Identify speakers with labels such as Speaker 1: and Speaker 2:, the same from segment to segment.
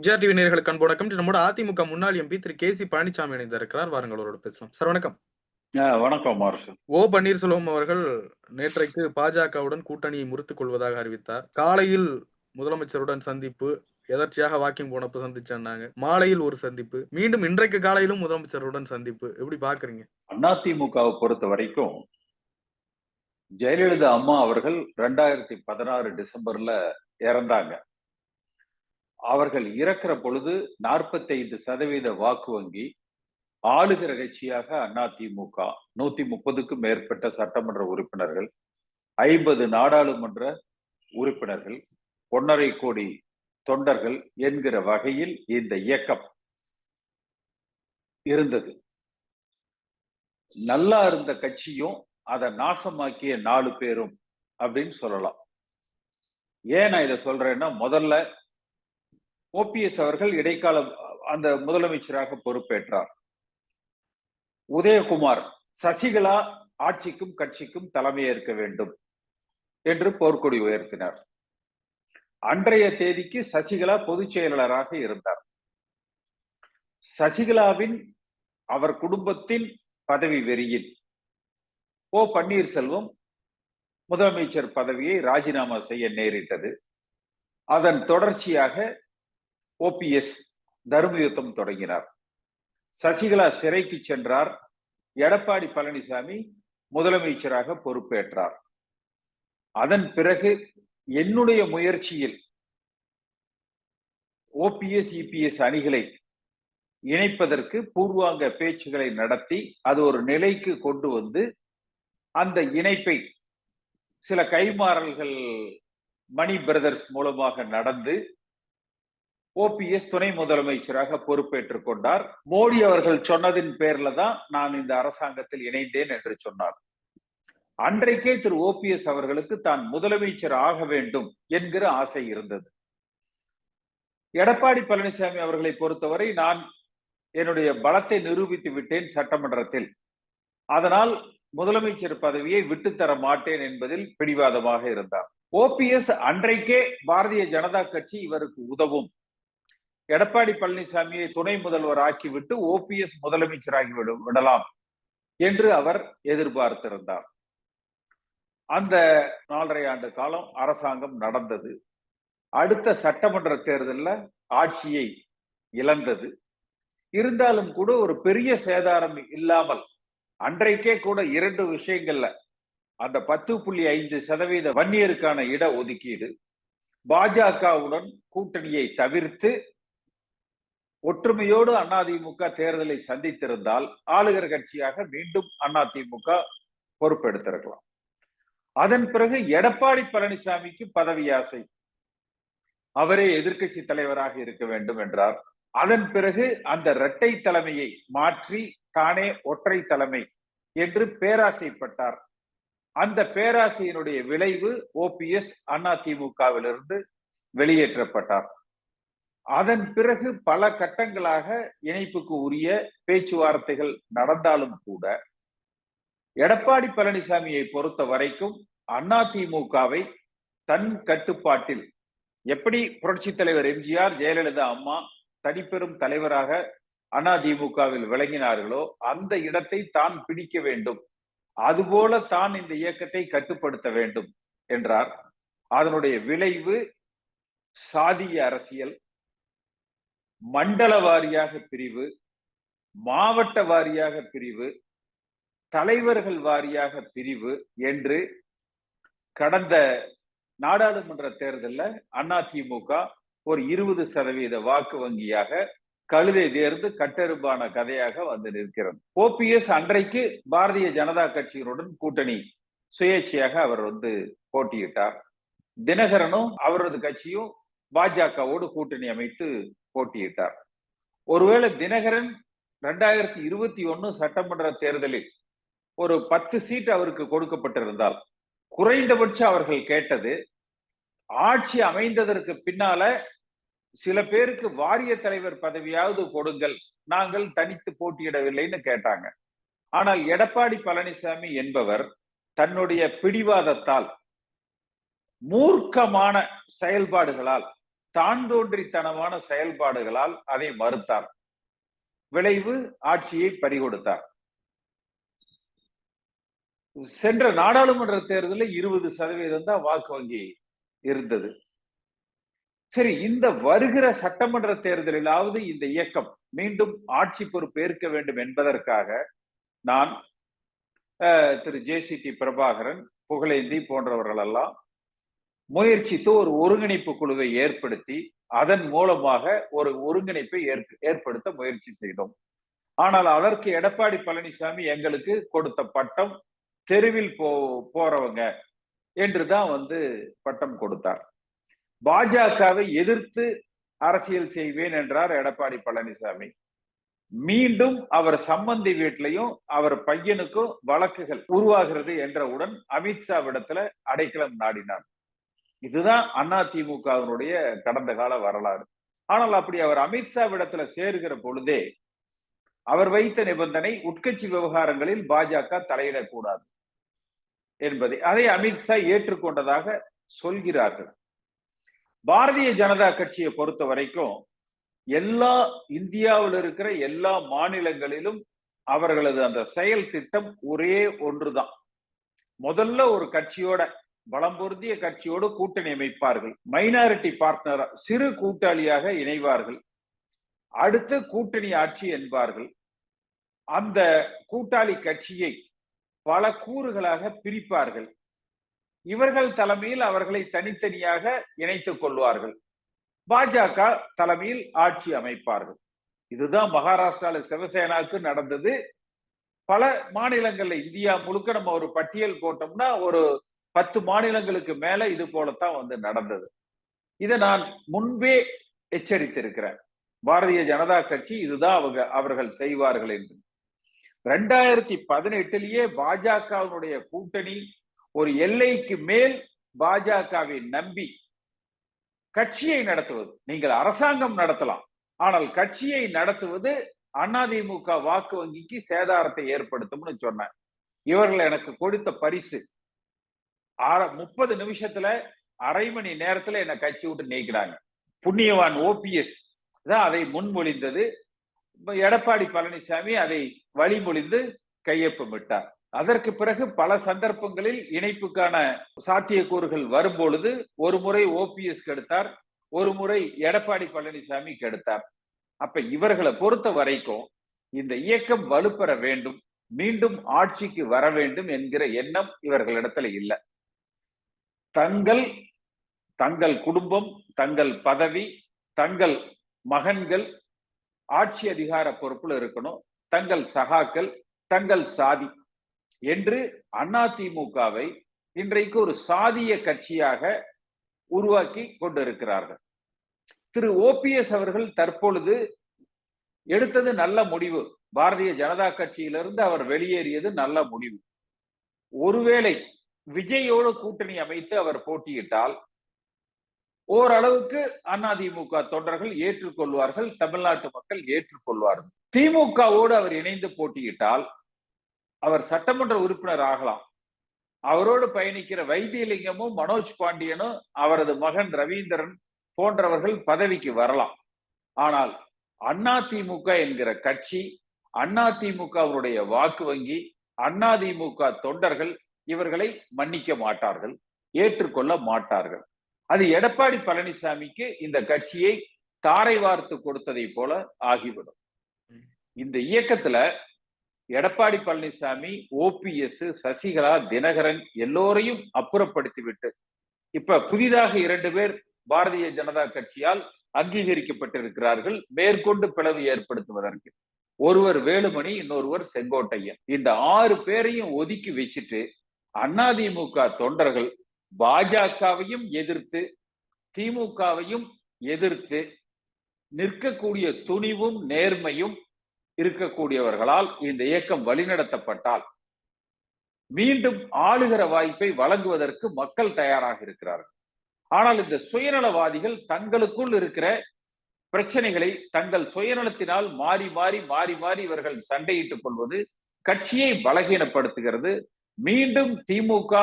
Speaker 1: MGR TV நேர்களுக்கு அன்பு வணக்கம். நம்மோட அதிமுக முன்னாள் எம்பி திரு கே சி பழனிசாமி இணைந்திருக்கிறார். வாருங்கள் அவரோட பேசலாம். சார் வணக்கம்.
Speaker 2: வணக்கம்
Speaker 1: ஓ பன்னீர்செல்வம் அவர்கள் நேற்றைக்கு பாஜகவுடன் கூட்டணியை முறித்துக் கொள்வதாக அறிவித்தார். காலையில் முதலமைச்சருடன் சந்திப்பு எதர்ச்சியாக வாக்கிங் போனப்ப சந்திச்சாங்க மாலையில் ஒரு சந்திப்பு மீண்டும் இன்றைக்கு காலையிலும் முதலமைச்சருடன் சந்திப்பு. எப்படி பாக்குறீங்க?
Speaker 2: அதிமுகவை பொறுத்த வரைக்கும் ஜெயலலிதா அம்மா அவர்கள் ரெண்டாயிரத்தி பதினாறு டிசம்பர்ல இறந்தாங்க. அவர்கள் இறக்கிற பொழுது 45% சதவீத வாக்கு வங்கி ஆளுகிற கட்சியாக அதிமுக நூத்தி முப்பதுக்கும் மேற்பட்ட சட்டமன்ற உறுப்பினர்கள் ஐம்பது நாடாளுமன்ற உறுப்பினர்கள் ஒன்றரை கோடி தொண்டர்கள் என்கிற வகையில் இந்த இயக்கம் இருந்தது. நல்லா இருந்த கட்சியும் அதை நாசமாக்கிய நாலு பேரும் அப்படின்னு சொல்லலாம். ஏன் நான் இதை சொல்றேன்னா முதல்ல ஓபிஎஸ் அவர்கள் இடைக்கால அந்த முதலமைச்சராக பொறுப்பேற்றார். உதயகுமார் சசிகலா ஆட்சிக்கும் கட்சிக்கும் தலைமையேற்க வேண்டும் என்று போர்க்கொடி உயர்த்தினார். அன்றைய தேதிக்கு சசிகலா பொதுச் செயலாளராக இருந்தார். சசிகலாவின் அவர் குடும்பத்தின் பதவி வெறியில் ஓ பன்னீர்செல்வம் முதலமைச்சர் பதவியை ராஜினாமா செய்ய நேரிட்டது. அதன் தொடர்ச்சியாக ஓபிஎஸ் தர்மயுத்தம் தொடங்கினார். சசிகலா சிறைக்கு சென்றார். எடப்பாடி பழனிசாமி முதலமைச்சராக பொறுப்பேற்றார். அதன் பிறகு என்னுடைய முயற்சியில் ஓபிஎஸ் இபிஎஸ் அணிகளை இணைப்பதற்கு பூர்வாங்க பேச்சுகளை நடத்தி அது ஒரு நிலைக்கு கொண்டு வந்து அந்த இணைப்பை சில கைமாறல்கள் மணி பிரதர்ஸ் மூலமாக நடந்து ஓபிஎஸ் துணை முதலமைச்சராக பொறுப்பேற்றுக் கொண்டார். மோடி அவர்கள் சொன்னதின் பேர்ல தான் நான் இந்த அரசாங்கத்தில் இணைந்தேன் என்று சொன்னார். அன்றைக்கே திரு ஓபிஎஸ் அவர்களுக்கு தான் முதலமைச்சர் ஆக வேண்டும் என்கிற ஆசை இருந்தது. எடப்பாடி பழனிசாமி அவர்களை பொறுத்தவரை நான் என்னுடைய பலத்தை நிரூபித்து விட்டேன் சட்டமன்றத்தில். அதனால் முதலமைச்சர் பதவியை விட்டுத்தர மாட்டேன் என்பதில் பிடிவாதமாக இருந்தார். ஓபிஎஸ் அன்றைக்கே பாரதிய ஜனதா கட்சி இவருக்கு உதவும். எடப்பாடி பழனிசாமியை துணை முதல்வர் ஆக்கிவிட்டு ஓபிஎஸ் முதலமைச்சராகி விடு- விடலாம் என்று அவர் எதிர்பார்த்திருந்தார். அந்த நாலரை ஆண்டு காலம் அரசாங்கம் நடந்தது. அடுத்த சட்டமன்ற தேர்தல்ல ஆட்சியை இழந்தது. இருந்தாலும் கூட ஒரு பெரிய சேதாரம் இல்லாமல் அன்றைக்கே கூட இரண்டு விஷயங்கள்ல அந்த பத்து புள்ளி ஐந்து சதவீத வன்னியருக்கான இட ஒதுக்கீடு பாஜகவுடன் கூட்டணியை தவிர்த்து ஒற்றுமையோடு அதிமுக தேர்தலை சந்தித்திருந்தால் ஆளுகிற கட்சியாக மீண்டும் அதிமுக பொறுப்பெடுத்திருக்கலாம். அதன் பிறகு எடப்பாடி பழனிசாமிக்கு பதவி ஆசை. அவரே எதிர்க்கட்சி தலைவராக இருக்க வேண்டும் என்றார். அதன் பிறகு அந்த இரட்டை தலைமையை மாற்றி தானே ஒற்றை தலைமை என்று பேராசைப்பட்டார். அந்த பேராசையினுடைய விளைவு ஓபிஎஸ் அதிமுகவிலிருந்து வெளியேற்றப்பட்டார். அதன் பிறகு பல கட்டங்களாக இணைப்புக்கு உரிய பேச்சுவார்த்தைகள் நடந்தாலும் கூட எடப்பாடி பழனிசாமியை பொறுத்த வரைக்கும் அதிமுகவை தன் கட்டுப்பாட்டில் எப்படி புரட்சி தலைவர் எம்ஜிஆர் ஜெயலலிதா அம்மா தனிப்பெரும் தலைவராக அதிமுகவில் விளங்கினார்களோ அந்த இடத்தை தான் பிடிக்க வேண்டும். அதுபோல தான் இந்த இயக்கத்தை கட்டுப்படுத்த வேண்டும் என்றார். அதனுடைய விளைவு சாதிய அரசியல் மண்டல வாரியாக பிரிவு மாவட்ட வாரியாக பிரிவு தலைவர்கள் வாரியாக பிரிவு என்று கடந்த நாடாளுமன்ற தேர்தல்ல அதிமுக ஒரு இருபது சதவீத வாக்கு வங்கியாக கழுதை தேர்ந்து கட்டெரும்பான கதையாக வந்து நிற்கிறது. ஓபிஎஸ் அன்றைக்கு பாரதிய ஜனதா கட்சியினுடன் கூட்டணி சுயேட்சையாக அவர் வந்து போட்டியிட்டார். தினகரனும் அவரது கட்சியும் பாஜகவோடு கூட்டணி அமைத்து போட்டியிட்டார். ஒருவேளை தினகரன் ரெண்டாயிரத்தி இருபத்தி ஒன்னு சட்டமன்ற தேர்தலில் ஒரு பத்து சீட் அவருக்கு கொடுக்கப்பட்டிருந்தால் குறைந்தபட்சம் அவர்கள் கேட்டது ஆட்சி அமைந்ததற்கு பின்னால சில பேருக்கு வாரிய தலைவர் பதவியாவது கொடுங்கள் நாங்கள் தனித்து போட்டியிடவில்லைன்னு கேட்டாங்க. ஆனால் எடப்பாடி பழனிசாமி என்பவர் தன்னுடைய பிடிவாதத்தால் மூர்க்கமான செயல்பாடுகளால் தான் தோன்றித்தனமான செயல்பாடுகளால் அதை மறுத்தார். விளைவு ஆட்சியை பறிகொடுத்தார். சென்ற நாடாளுமன்ற தேர்தலில் இருபது சதவீதம் தான் வாக்கு வங்கி இருந்தது. சரி இந்த வருகிற சட்டமன்ற தேர்தலிலாவது இந்த இயக்கம் மீண்டும் ஆட்சி பொறுப்பு ஏற்க வேண்டும் என்பதற்காக நான் அஹ், திரு J C D Prabhakaran Pugazhendhi போன்றவர்கள் எல்லாம் முயற்சித்து ஒரு ஒருங்கிணைப்பு குழுவை ஏற்படுத்தி அதன் மூலமாக ஒரு ஒருங்கிணைப்பை ஏற்ப- ஏற்படுத்த முயற்சி செய்தோம். ஆனால் அதற்கு எடப்பாடி பழனிசாமி எங்களுக்கு கொடுத்த பட்டம் தெருவில் போ போறவங்க என்றுதான் வந்து பட்டம் கொடுத்தார். பாஜகவை எதிர்த்து அரசியல் செய்வேன் என்றார் எடப்பாடி பழனிசாமி. மீண்டும் அவர் சம்பந்தி வீட்டிலையும் அவர் பையனுக்கும் வழக்குகள் உருவாகிறது என்றவுடன் அமித்ஷாவிடத்துல அடைக்கலம் நாடினார். இதுதான் அதிமுகவினுடைய கடந்த கால வரலாறு. ஆனால் அப்படி அவர் அமித்ஷா விடத்துல சேருகிற பொழுதே அவர் வைத்த நிபந்தனை உட்கட்சி விவகாரங்களில் பாஜக தலையிடக்கூடாது என்பதை அதை அமித்ஷா ஏற்றுக்கொண்டதாக சொல்கிறார்கள். பாரதிய ஜனதா கட்சியை பொறுத்த வரைக்கும் எல்லா இந்தியாவில் இருக்கிற எல்லா மாநிலங்களிலும் அவர்களது அந்த செயல் திட்டம் ஒரே ஒன்றுதான். முதல்ல ஒரு கட்சியோட பலம் பொருந்திய கட்சியோடு கூட்டணி அமைப்பார்கள். மைனாரிட்டி பார்ட்னர் சிறு கூட்டாளியாக இணைவார்கள். அடுத்து கூட்டணி ஆட்சி என்பார்கள். அந்த கூட்டாளி கட்சியை பல கூறுகளாக பிரிப்பார்கள். இவர்கள் தலைமையில் அவர்களை தனித்தனியாக இணைத்துக் கொள்வார்கள். பாஜக தலைமையில் ஆட்சி அமைப்பார்கள். இதுதான் மகாராஷ்டிரால சிவசேனாவுக்கு நடந்தது. பல மாநிலங்கள்ல இந்தியா முழுக்க நம்ம ஒரு பட்டியல் போட்டோம்னா ஒரு பத்து மாநிலங்களுக்கு மேல இது போலத்தான் வந்து நடந்தது. இதை நான் முன்பே எச்சரித்திருக்கிறேன். பாரதிய ஜனதா கட்சி இதுதான் அவங்க அவர்கள் செய்வார்கள் என்று. ரெண்டாயிரத்தி பதினெட்டுலயே பாஜகவினுடைய கூட்டணி ஒரு எல்லைக்கு மேல் பாஜகவை நம்பி கட்சியை நடத்துவது. நீங்கள் அரசாங்கம் நடத்தலாம். ஆனால் கட்சியை நடத்துவது அதிமுக வாக்கு வங்கிக்கு சேதாரத்தை ஏற்படுத்தும்னு சொன்னேன். இவர்கள் எனக்கு கொடுத்த பரிசு. முப்பது நிமிஷத்துல அரை மணி நேரத்துல என்ன கட்சி விட்டு நீக்கிறாங்க புண்ணியவான் ஓபிஎஸ் தான் அதை முன்மொழிந்தது. எடப்பாடி பழனிசாமி அதை வழிமொழிந்து கையொப்பமிட்டார் அதற்கு பிறகு பல சந்தர்ப்பங்களில் இணைப்புக்கான சாத்தியக்கூறுகள் வரும்பொழுது ஒரு முறை ஓபிஎஸ் கெடுத்தார் ஒரு முறை எடப்பாடி பழனிசாமி கெடுத்தார் அப்ப இவர்களை பொறுத்த வரைக்கும் இந்த இயக்கம் வலுப்பெற வேண்டும் மீண்டும் ஆட்சிக்கு வர வேண்டும் என்கிற எண்ணம் இவர்களிடத்துல இல்லை. தங்கள் தங்கள் குடும்பம் தங்கள் பதவி தங்கள் மகன்கள் ஆட்சி அதிகார பொறுப்புல இருக்கணும். தங்கள் சகாக்கள் தங்கள் சாதி என்று அதிமுகவை இன்றைக்கு ஒரு சாதிய கட்சியாக உருவாக்கி கொண்டிருக்கிறார்கள். திரு ஓபிஎஸ் அவர்கள் தற்பொழுது எடுத்தது நல்ல முடிவு. பாரதிய ஜனதா கட்சியிலிருந்து அவர் வெளியேறியது நல்ல முடிவு. ஒருவேளை விஜயோடு கூட்டணி அமைத்து அவர் போட்டியிட்டால் ஓரளவுக்கு அதிமுக தொண்டர்கள் ஏற்றுக்கொள்வார்கள் தமிழ்நாட்டு மக்கள் ஏற்றுக்கொள்வார்கள். திமுகவோடு அவர் இணைந்து போட்டியிட்டால் அவர் சட்டமன்ற உறுப்பினர் ஆகலாம். அவரோடு பயணிக்கிற வைத்தியலிங்கமும் மனோஜ் பாண்டியனும் அவரது மகன் ரவீந்திரன் போன்றவர்கள் பதவிக்கு வரலாம். ஆனால் அதிமுக என்கிற கட்சி அதிமுகவுடைய வாக்கு வங்கி அதிமுக தொண்டர்கள் இவர்களை மன்னிக்க மாட்டார்கள் ஏற்றுக்கொள்ள மாட்டார்கள். அது எடப்பாடி பழனிசாமிக்கு இந்த கட்சியை தாரை வார்த்து கொடுத்ததை போல ஆகிவிடும். இந்த இயக்கத்துல எடப்பாடி பழனிசாமி ஓபிஎஸ் சசிகலா தினகரன் எல்லோரையும் அப்புறப்படுத்தி விட்டு இப்ப புதிதாக இரண்டு பேர் பாரதிய ஜனதா கட்சியால் அங்கீகரிக்கப்பட்டிருக்கிறார்கள் மேற்கொண்டு பிளவு ஏற்படுத்துவதற்கு. ஒருவர் வேலுமணி இன்னொருவர் செங்கோட்டையன். இந்த ஆறு பேரையும் ஒதுக்கி வச்சுட்டு அதிமுக தொண்டர்கள் பாஜகவையும் எதிர்த்து திமுகவையும் எதிர்த்து நிற்கக்கூடிய துணிவும் நேர்மையும் இருக்கக்கூடியவர்களால் இந்த இயக்கம் வழிநடத்தப்பட்டால் மீண்டும் ஆளுகிற வாய்ப்பை வழங்குவதற்கு மக்கள் தயாராக இருக்கிறார்கள். ஆனால் இந்த சுயநலவாதிகள் தங்களுக்குள் இருக்கிற பிரச்சனைகளை தங்கள் சுயநலத்தினால் மாறி மாறி மாறி மாறி இவர்கள் சண்டையிட்டுக் கொள்வது கட்சியை பலகீனப்படுத்துகிறது. மீண்டும் திமுக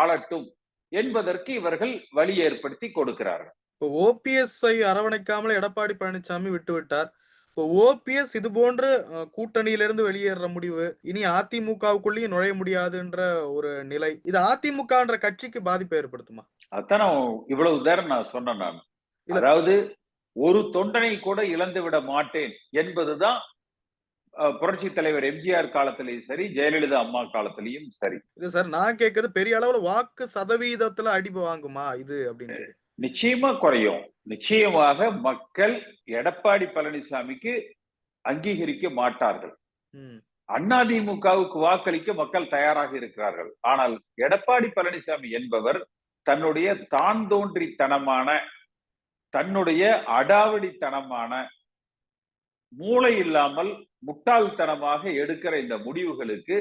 Speaker 2: ஆளட்டும் என்பதற்கு இவர்கள் வழி ஏற்படுத்தி கொடுக்கிறார்கள்
Speaker 1: இப்போ ஓபிஎஸ்ஐ அரவணைக்காமல் எடப்பாடி பழனிசாமி விட்டுவிட்டார். இப்போ ஓபிஎஸ் இது போன்று கூட்டணியிலிருந்து வெளியேற முடிவு. இனி அதிமுகவுக்குள்ளேயும் நுழைய முடியாதுன்ற ஒரு நிலை. இது அதிமுகன்ற கட்சிக்கு பாதிப்பை ஏற்படுத்துமா?
Speaker 2: அதான் இவ்வளவு நேரம் நான் சொன்னேன் நான். அதாவது ஒரு தொண்டனை கூட இழந்து விட மாட்டேன் என்பதுதான் புரட்சி தலைவர் எம்ஜிஆர் காலத்திலேயும் சரி, ஜெயலலிதா அம்மா காலத்திலேயும் சரி.
Speaker 1: இல்ல சார் நான் கேட்கிறது பெரிய அளவுல வாக்கு சதவீதத்துல அடி வாங்குமா இது அப்படின்னு.
Speaker 2: நிச்சயமா குறையும். நிச்சயமாக மக்கள் எடப்பாடி பழனிசாமிக்கு அங்கீகரிக்க மாட்டார்கள். அதிமுகவுக்கு வாக்களிக்க மக்கள் தயாராக இருக்கிறார்கள். ஆனால் எடப்பாடி பழனிசாமி என்பவர் தன்னுடைய தான் தோன்றித்தனமான, தன்னுடைய அடாவடித்தனமான, மூளை இல்லாமல் முட்டாள்தனமாக எடுக்கிற இந்த முடிவுகளுக்கு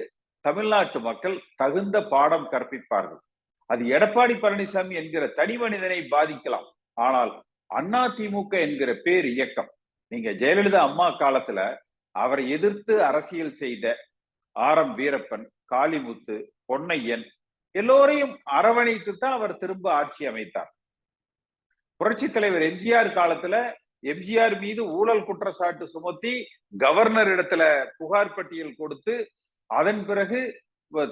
Speaker 2: தமிழ்நாட்டு மக்கள் தகுந்த பாடம் கற்பிப்பார்கள். அது எடப்பாடி பழனிசாமி என்கிற தனி மனிதனை பாதிக்கலாம். ஆனால் அண்ணா திமுக என்கிற பேர் இயக்கம். நீங்க ஜெயலலிதா அம்மா காலத்துல அவரை எதிர்த்து அரசியல் செய்த ஆர். எம். வீரப்பன், காளிமுத்து, பொன்னையன் எல்லோரையும் அரவணைத்து தான் அவர் திரும்ப ஆட்சி அமைத்தார். புரட்சி தலைவர் எம்ஜிஆர் காலத்துல எம்ஜிஆர் மீது ஊழல் குற்றச்சாட்டு சுமத்தி கவர்னர் இடத்துல புகார் பட்டியல் கொடுத்து அதன் பிறகு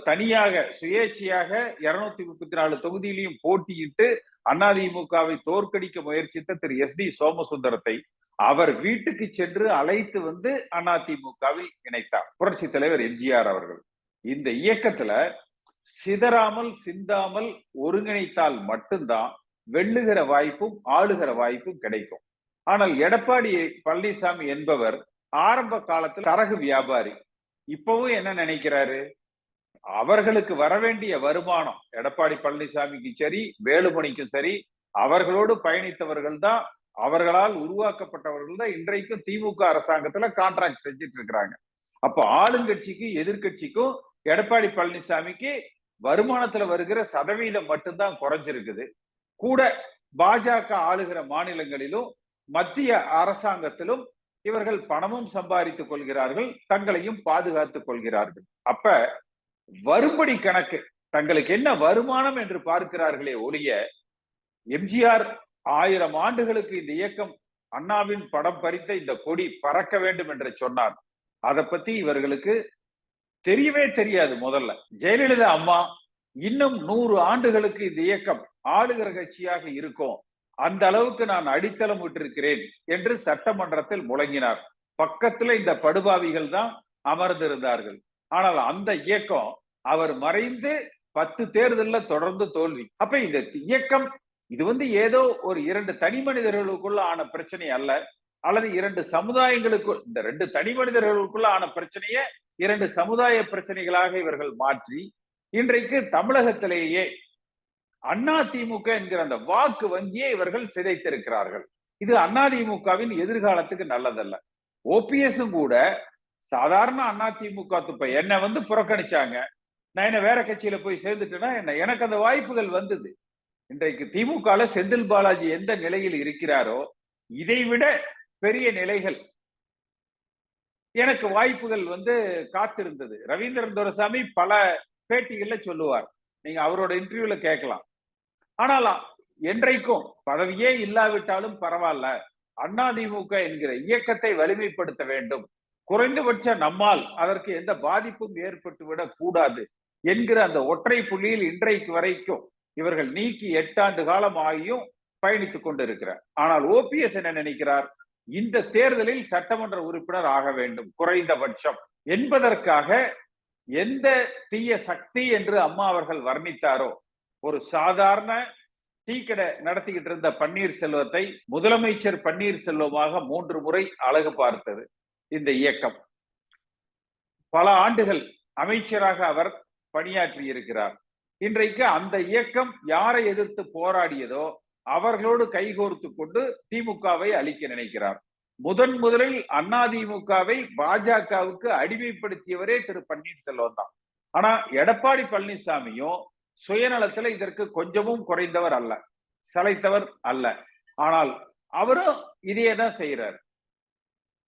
Speaker 2: தனியாக சுயேட்சையாக இருநூத்தி முப்பத்தி நாலு தொகுதியிலையும் போட்டியிட்டு அதிமுகவை தோற்கடிக்க முயற்சித்த திரு எஸ் டி சோமசுந்தரத்தை அவர் வீட்டுக்கு சென்று அழைத்து வந்து அதிமுகவில் இணைத்தார். புரட்சி தலைவர் எம்ஜிஆர் அவர்கள். இந்த இயக்கத்துல சிதறாமல் சிந்தாமல் ஒருங்கிணைத்தால் மட்டும்தான் வெல்லுகிற வாய்ப்பும் ஆளுகிற வாய்ப்பும் கிடைக்கும். ஆனால் எடப்பாடி பழனிசாமி என்பவர் ஆரம்ப காலத்தில் தரகு வியாபாரி. இப்பவும் என்ன நினைக்கிறாரு? அவர்களுக்கு வரவேண்டிய வருமானம் எடப்பாடி பழனிசாமிக்கு சரி வேலுமணிக்கும் சரி அவர்களோடு பயணித்தவர்கள் தான் அவர்களால் உருவாக்கப்பட்டவர்கள் தான் இன்றைக்கும் திமுக அரசாங்கத்துல கான்ட்ராக்ட் செஞ்சுட்டு இருக்கிறாங்க. அப்ப ஆளுங்கட்சிக்கும் எதிர்க்கட்சிக்கும் எடப்பாடி பழனிசாமிக்கு வருமானத்துல வருகிற சதவீதம் மட்டும்தான் குறைஞ்சிருக்குது. கூட பாஜக ஆளுகிற மாநிலங்களிலும் மத்திய அரசாங்கத்திலும் இவர்கள் பணமும் சம்பாதித்துக் கொள்கிறார்கள் தங்களையும் பாதுகாத்துக் கொள்கிறார்கள். அப்ப வரும்படி கணக்கு தங்களுக்கு என்ன வருமானம் என்று பார்க்கிறார்களே ஒழிய எம்ஜிஆர் ஆயிரம் ஆண்டுகளுக்கு இந்த இயக்கம் அண்ணாவின் படம் பறித்த இந்த கொடி பறக்க வேண்டும் என்று சொன்னார். அதை பத்தி இவர்களுக்கு தெரியவே தெரியாது முதல்ல. ஜெயலலிதா அம்மா இன்னும் நூறு ஆண்டுகளுக்கு இந்த இயக்கம் ஆளுகிற கட்சியாக இருக்கும். அந்த அளவுக்கு நான் அடித்தளம் விட்டிருக்கிறேன் என்று சட்டமன்றத்தில் முழங்கினார். பக்கத்துல இந்த படுபாவிகள் தான் அமர்ந்திருந்தார்கள். ஆனால் அந்த இயக்கம் அவர் மறைந்து பத்து தேர்தலில் தொடர்ந்து தோல்வி. அப்ப இந்த இயக்கம் இது வந்து ஏதோ ஒரு இரண்டு தனி மனிதர்களுக்குள்ள ஆன பிரச்சனை அல்ல. அல்லது இரண்டு சமுதாயங்களுக்குள் இந்த ரெண்டு தனி மனிதர்களுக்குள்ள ஆன பிரச்சனையே இரண்டு சமுதாய பிரச்சனைகளாக இவர்கள் மாற்றி இன்றைக்கு தமிழகத்திலேயே அண்ணா திமுக என்கிற அந்த வாக்கு வங்கியை இவர்கள் சிதைத்திருக்கிறார்கள். இது அண்ணா திமுகவின் எதிர்காலத்துக்கு நல்லதல்ல. ஓபிஎஸும் கூட சாதாரண அண்ணா திமுக இப்ப என்னை வந்து புறக்கணிச்சாங்க. நான் என்ன வேற கட்சியில போய் சேர்ந்துட்டேன்னா என்ன? எனக்கு அந்த வாய்ப்புகள் வந்தது. இன்றைக்கு திமுக செந்தில் பாலாஜி எந்த நிலையில் இருக்கிறாரோ இதை விட பெரிய நிலைகள். எனக்கு வாய்ப்புகள் வந்து காத்திருந்தது. ரவீந்திரன் துரசாமி பல பேட்டிகள்ல சொல்லுவார். நீங்க அவரோட இன்டர்வியூல கேட்கலாம். ஆனால் என்றைக்கும் பதவியே இல்லாவிட்டாலும் பரவாயில்ல. அதிமுக என்கிற இயக்கத்தை வலிமைப்படுத்த வேண்டும். குறைந்தபட்ச நம்மால் அதற்கு எந்த பாதிப்பும் ஏற்பட்டுவிடக் கூடாது என்கிற அந்த ஒற்றை புள்ளியில் இன்றைக்கு வரைக்கும் இவர்கள் நீக்கி எட்டாண்டு காலம் ஆகியும் பயணித்துக் கொண்டிருக்கிறார். ஆனால் ஓபிஎஸ் என்ன நினைக்கிறார்? இந்த தேர்தலில் சட்டமன்ற உறுப்பினர் ஆக வேண்டும். குறைந்தபட்சம் என்பதற்காக எந்த தீய சக்தி என்று அம்மா அவர்கள் வர்ணித்தாரோ ஒரு சாதாரண டீ கடை நடத்திக்கிட்டு இருந்த பன்னீர்செல்வத்தை முதலமைச்சர் பன்னீர்செல்வமாக மூன்று முறை அழகு பார்த்தது இந்த இயக்கம். பல ஆண்டுகள் அமைச்சராக அவர் பணியாற்றி இருக்கிறார். இன்றைக்கு அந்த இயக்கம் யாரை எதிர்த்து போராடியதோ அவர்களோடு கைகோர்த்து கொண்டு திமுகவை அழிக்க நினைக்கிறார். முதன் முதலில் அதிமுகவை பாஜகவுக்கு அடிமைப்படுத்தியவரே திரு பன்னீர்செல்வம் தான். ஆனா எடப்பாடி பழனிசாமியும் சுயநலத்துல இதற்கு கொஞ்சமும் குறைந்தவர் அல்ல. சளைத்தவர் அல்ல. ஆனால் அவரும் இதையே தான் செய்யறாரு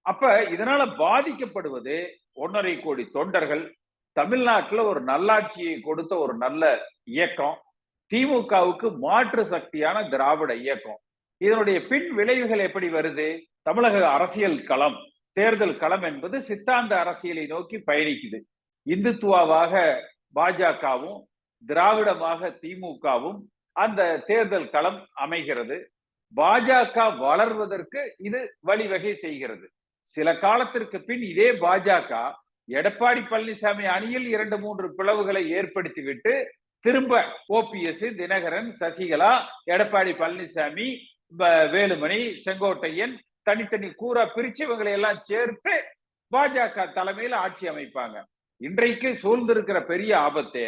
Speaker 2: அப்ப இதனால பாதிக்கப்படுவது ஒன்றரை கோடி தொண்டர்கள் தமிழ்நாட்டுல ஒரு நல்லாட்சியை கொடுத்த ஒரு நல்ல இயக்கம் திமுகவுக்கு மாற்று சக்தியான திராவிட இயக்கம். இதனுடைய பின் விளைவுகள் எப்படி வருது? தமிழக அரசியல் களம் தேர்தல் களம் என்பது சித்தாந்த அரசியலை நோக்கி பயணிக்குது. இந்துத்துவாவாக பாஜகவும் திராவிடமாக திமுகவும் அந்த தேர்தல் களம் அமைகிறது. பாஜக வளர்வதற்கு இது வழிவகை செய்கிறது. சில காலத்திற்கு பின் இதே பாஜக எடப்பாடி பழனிசாமி அணியில் இரண்டு மூன்று பிளவுகளை ஏற்படுத்திவிட்டு திரும்ப ஓபிஎஸ் தினகரன் சசிகலா எடப்பாடி பழனிசாமி வேலுமணி செங்கோட்டையன் தனித்தனி கூறா பிரிச்சு இவங்களை எல்லாம் சேர்த்து பாஜக தலைமையில் ஆட்சி அமைப்பாங்க. இன்றைக்கு சூழ்ந்திருக்கிற பெரிய ஆபத்தே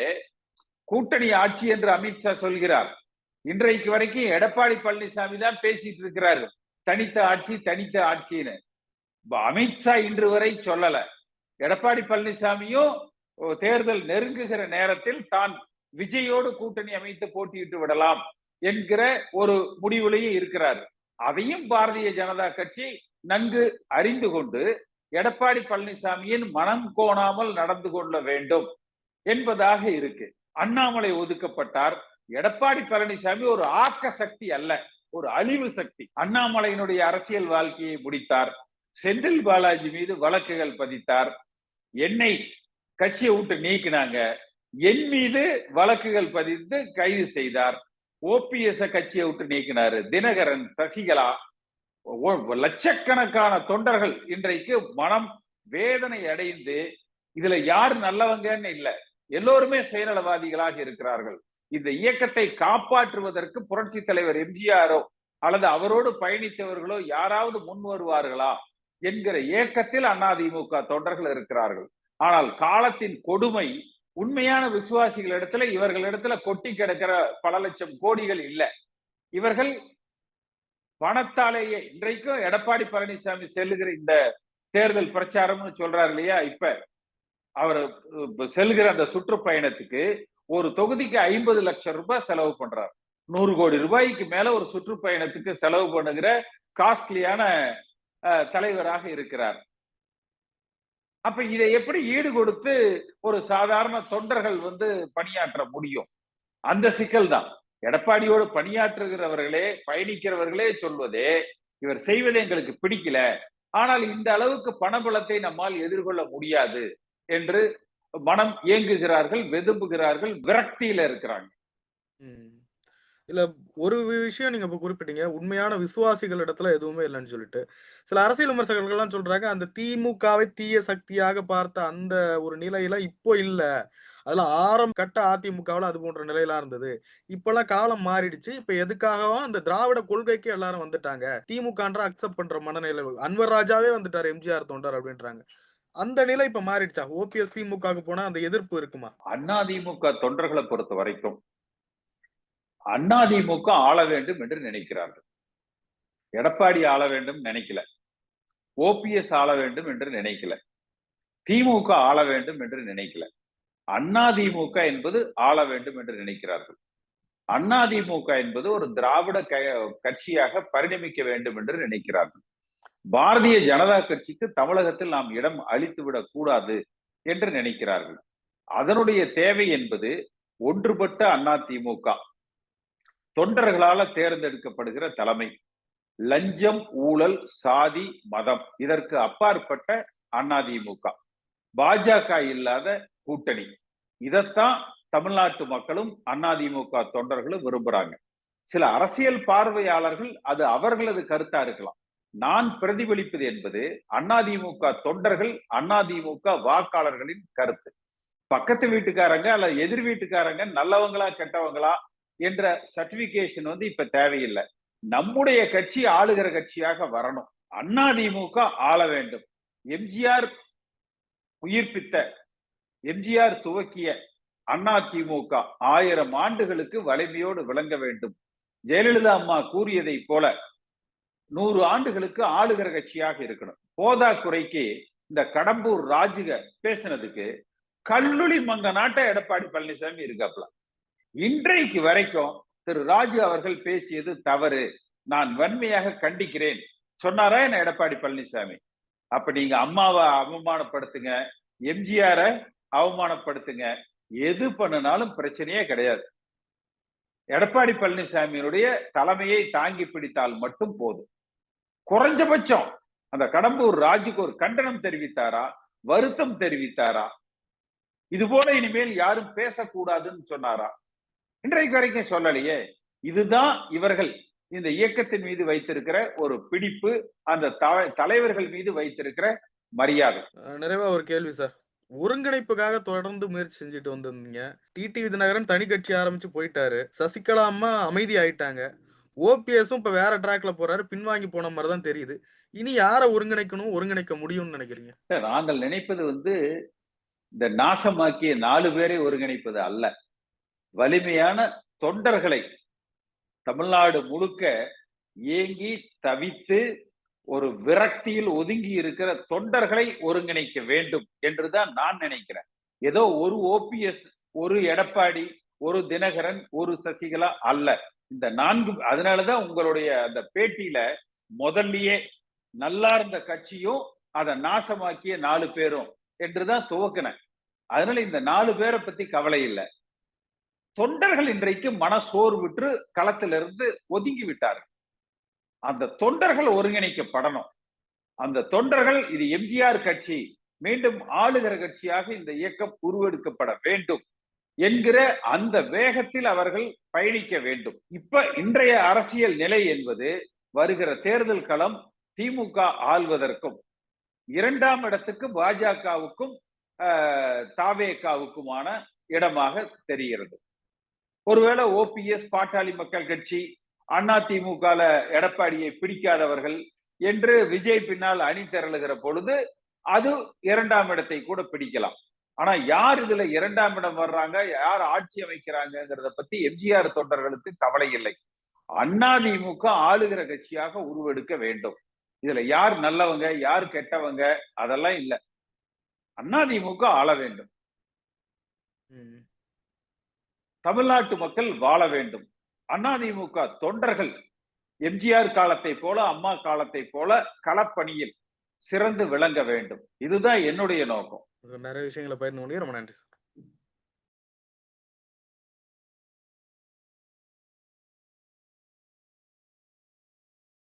Speaker 2: கூட்டணி ஆட்சி என்று அமித்ஷா சொல்கிறார். இன்றைக்கு வரைக்கும் எடப்பாடி பழனிசாமி தான் பேசிட்டு இருக்கிறாரு. தனித்த ஆட்சி தனித்த ஆட்சின்னு. அமித்ஷா இன்று வரை சொல்லல. எடப்பாடி பழனிசாமியும் தேர்தல் நெருங்குகிற நேரத்தில் தான் விஜயோடு கூட்டணி அமைத்து போட்டியிட்டு விடலாம் என்கிற ஒரு முடிவுலையும் இருக்கிறார். அதையும் பாரதிய ஜனதா கட்சி நன்கு அறிந்து கொண்டு எடப்பாடி பழனிசாமியின் மனம் கோணாமல் நடந்து கொள்ள வேண்டும் என்பதாக இருக்கு. அண்ணாமலை ஒதுக்கப்பட்டார். எடப்பாடி பழனிசாமி ஒரு ஆக்க சக்தி அல்ல ஒரு அழிவு சக்தி. அண்ணாமலையினுடைய அரசியல் வாழ்க்கையை முடித்தார். செந்தில் பாலாஜி மீது வழக்குகள் பதித்தார். என்னை கட்சியை விட்டு நீக்கினாங்க. என் மீது வழக்குகள் பதித்து கைது செய்தார். ஓபிஎஸ் கட்சியை விட்டு நீக்கினாரு. தினகரன் சசிகலா லட்சக்கணக்கான தொண்டர்கள் இன்றைக்கு மனம் வேதனை அடைந்து இதுல யார் நல்லவங்கன்னு இல்ல. எல்லோருமே சுயநலவாதிகளாக இருக்கிறார்கள். இந்த இயக்கத்தை காப்பாற்றுவதற்கு புரட்சி தலைவர் எம்ஜிஆரோ அல்லது அவரோடு பயணித்தவர்களோ யாராவது முன் வருவார்களா என்கிற இயக்கத்தில் அதிமுக தொண்டர்கள் இருக்கிறார்கள். ஆனால் காலத்தின் கொடுமை உண்மையான விசுவாசிகள் இடத்துல இவர்களிடத்துல கொட்டி கிடக்கிற பல லட்சம் கோடிகள் இல்லை. இவர்கள் பணத்தாலேயே இன்றைக்கும் எடப்பாடி பழனிசாமி செல்லுகிற இந்த தேர்தல் பிரச்சாரம்னு சொல்றாரு இல்லையா? இப்ப அவர் செல்கிற அந்த சுற்றுப்பயணத்துக்கு ஒரு தொகுதிக்கு ஐம்பது லட்சம் ரூபாய் செலவு பண்றார். நூறு கோடி ரூபாய்க்கு மேல ஒரு சுற்றுப்பயணத்துக்கு செலவு பண்ணுகிற காஸ்ட்லியான தலைவராக இருக்கிறார். அப்ப இதை எப்படி ஈடு கொடுத்து ஒரு சாதாரண தொண்டர்கள் வந்து பணியாற்ற முடியும்? அந்த சிக்கல் தான். எடப்பாடியோடு பணியாற்றுகிறவர்களே பயணிக்கிறவர்களே சொல்வதே இவர் செய்வது எங்களுக்கு பிடிக்கல. ஆனால் இந்த அளவுக்கு பணபலத்தை நம்மால் எதிர்கொள்ள முடியாது. என்று மனம் இயங்குகிறார்கள் வெதும்புகிறார்கள் விரக்தியில இருக்கிறாங்க.
Speaker 1: இல்ல ஒரு விஷயம் நீங்க இப்ப குறிப்பிட்டீங்க. உண்மையான விசுவாசிகள் இடத்துல எதுவுமே இல்லைன்னு சொல்லிட்டு. சில அரசியல் விமர்சகர்கள்லாம் சொல்றாங்க அந்த திமுகவை தீய சக்தியாக பார்த்த அந்த ஒரு நிலையில இப்போ இல்ல. அதுல ஆரம் கட்ட அதிமுகவில் அது போன்ற நிலையெல்லாம் இருந்தது. இப்பெல்லாம் காலம் மாறிடுச்சு. இப்ப எதுக்காகவும் அந்த திராவிட கொள்கைக்கு எல்லாரும் வந்துட்டாங்க. திமுகன்ற அக்செப்ட் பண்ற மனநிலை அன்வர் ராஜாவே வந்துட்டாரு எம்ஜிஆர் தொண்டர் அப்படின்றாங்க. அந்த நிலை இப்ப மாறிடுச்சா? ஓபிஎஸ் திமுகவுக்கு போனா அந்த எதிர்ப்பு இருக்குமா?
Speaker 2: அண்ணா திமுக தொண்டர்களை பொறுத்த வரைக்கும் அண்ணா திமுக ஆள வேண்டும் என்று நினைக்கிறார்கள். எடப்பாடி ஆள வேண்டும் நினைக்கல. ஓபிஎஸ் ஆள வேண்டும் என்று நினைக்கல. திமுக ஆள வேண்டும் என்று நினைக்கல. அண்ணா திமுக என்பது ஆள வேண்டும் என்று நினைக்கிறார்கள். அண்ணா திமுக என்பது ஒரு திராவிட கட்சியாக பரிணமிக்க வேண்டும் என்று நினைக்கிறார்கள். பாரதிய ஜனதா கட்சிக்கு தமிழகத்தில் நாம் இடம் அளித்துவிடக் கூடாது என்று நினைக்கிறார்கள். அதனுடைய தேவை என்பது ஒன்றுபட்ட அதிமுக தொண்டர்களால தேர்ந்தெடுக்கப்படுகிற தலைமை. லஞ்சம் ஊழல் சாதி மதம் இதற்கு அப்பாற்பட்ட அதிமுக பாஜக இல்லாத கூட்டணி. இதைத்தான் தமிழ்நாட்டு மக்களும் அதிமுக தொண்டர்களும் விரும்புறாங்க. சில அரசியல் பார்வையாளர்கள் அது அவர்களது கருத்தா இருக்கலாம். நான் பிரதிபலிப்பது என்பது அதிமுக தொண்டர்கள் அதிமுக வாக்காளர்களின் கருத்து. பக்கத்து வீட்டுக்காரங்க அல்ல எதிர் வீட்டுக்காரங்க நல்லவங்களா கெட்டவங்களா என்ற சர்டிபிகேஷன் வந்து இப்ப தேவையில்லை. நம்முடைய கட்சி ஆளுகிற கட்சியாக வரணும். அதிமுக ஆள வேண்டும். எம்ஜிஆர் உயிர்ப்பித்த எம்ஜிஆர் துவக்கிய அதிமுக ஆயிரம் ஆண்டுகளுக்கு வலிமையோடு விளங்க வேண்டும். ஜெயலலிதா அம்மா கூறியதை போல நூறு ஆண்டுகளுக்கு ஆளுகிற கட்சியாக இருக்கணும். போதா குறைக்கு இந்த கடம்பூர் ராஜுக பேசினதுக்கு கல்லூரி மங்க நாட்டை எடப்பாடி பழனிசாமி இருக்காப்ல. இன்றைக்கு வரைக்கும் திரு ராஜு அவர்கள் பேசியது தவறு. நான் வன்மையாக கண்டிக்கிறேன். சொன்னாரா என்ன எடப்பாடி பழனிசாமி? அப்ப நீங்க அம்மாவை அவமானப்படுத்துங்க எம்ஜிஆர அவமானப்படுத்துங்க. எது பண்ணினாலும் பிரச்சனையே கிடையாது. எடப்பாடி பழனிசாமியினுடைய தலைமையை தாங்கி பிடித்தால் மட்டும் போதும். குறைஞ்சபட்சம் அந்த கடம்பூர் ராஜுக்கு ஒரு கண்டனம் தெரிவித்தாரா? வருத்தம் தெரிவித்தாரா? இது போல இனிமேல் யாரும் பேசக்கூடாதுன்னு சொன்னாரா? இன்றைக்கு வரைக்கும் சொல்லலையே. இதுதான் இவர்கள் இந்த இயக்கத்தின் மீது வைத்திருக்கிற ஒரு பிடிப்பு அந்த தலைவர்கள் மீது வைத்திருக்கிற மரியாதை.
Speaker 1: நிறைவா ஒரு கேள்வி சார். ஒருங்கிணைப்புக்காக தொடர்ந்து முயற்சி செஞ்சுட்டு வந்திருந்தீங்க. டிடி விதிநகரன் தனி கட்சி ஆரம்பிச்சு போயிட்டாரு. சசிகலா அம்மா அமைதி ஆயிட்டாங்க. ஓபிஎஸும் இப்ப வேற ட்ராக்ல போறாரு. பின்வாங்கி போன மாதிரி தான் தெரியுது. இனி யாரை ஒருங்கிணைக்கணும் ஒருங்கிணைக்க முடியும்னு நினைக்கிறீங்க?
Speaker 2: நாங்கள் நினைப்பது வந்து இந்த நாசமாக்கிய நாலு பேரை ஒருங்கிணைப்பது அல்ல. வலிமையான தொண்டர்களை தமிழ்நாடு முழுக்க ஏங்கி தவித்து ஒரு விரக்தியில் ஒதுங்கி இருக்கிற தொண்டர்களை ஒருங்கிணைக்க வேண்டும் என்றுதான் நான் நினைக்கிறேன். ஏதோ ஒரு ஓபிஎஸ் ஒரு எடப்பாடி ஒரு தினகரன் ஒரு சசிகலா அல்ல. இந்த நான்கு அதனாலதான் உங்களுடைய அந்த பேட்டியில முதல்லயே நல்லா இருந்த கட்சியும் அதை நாசமாக்கிய நாலு பேரும் என்றுதான் துவக்கினேன் அதனால இந்த நாலு பேரை பத்தி கவலை இல்லை. தொண்டர்கள் இன்றைக்கு மனசோர்வுற்று களத்திலிருந்து ஒதுங்கி விட்டார்கள். அந்த தொண்டர்கள் ஒருங்கிணைக்கப்படணும். அந்த தொண்டர்கள் இது எம்ஜிஆர் கட்சி மீண்டும் ஆளுகிற கட்சியாக இந்த இயக்கம் உருவெடுக்கப்பட வேண்டும். என்கிற அந்த வேகத்தில் அவர்கள் பயணிக்க வேண்டும். இப்ப இன்றைய அரசியல் நிலை என்பது வருகிற தேர்தல் களம் திமுக ஆள்வதற்கும் இரண்டாம் இடத்துக்கு பாஜகவுக்கும் தாவேகாவுக்குமான இடமாக தெரிகிறது. ஒருவேளை ஓபிஎஸ் பாட்டாளி மக்கள் கட்சி அண்ணா திமுக எடப்பாடியை பிடிக்காதவர்கள் என்று விஜய் பின்னால் அணி திரளுகிற பொழுது அது இரண்டாம் இடத்தை கூட பிடிக்கலாம். ஆனா யார் இதுல இரண்டாம் இடம் வர்றாங்க? யார் ஆட்சி அமைக்கிறாங்கிறத பத்தி எம்ஜிஆர் தொண்டர்களுக்கு கவலை இல்லை. அதிமுக ஆளுகிற கட்சியாக உருவெடுக்க வேண்டும். இதுல யார் நல்லவங்க யார் கெட்டவங்க அதெல்லாம் இல்ல. அதிமுக ஆள வேண்டும். தமிழ்நாட்டு மக்கள் வாழ வேண்டும். அதிமுக தொண்டர்கள் எம்ஜிஆர் காலத்தை போல அம்மா காலத்தை போல களப்பணியில் சிறந்து விளங்க வேண்டும். இதுதான் என்னுடைய நோக்கம்.
Speaker 1: நிறைய விஷயங்களை பயிர்ந்து கொண்டீங்க. ரொம்ப நன்றி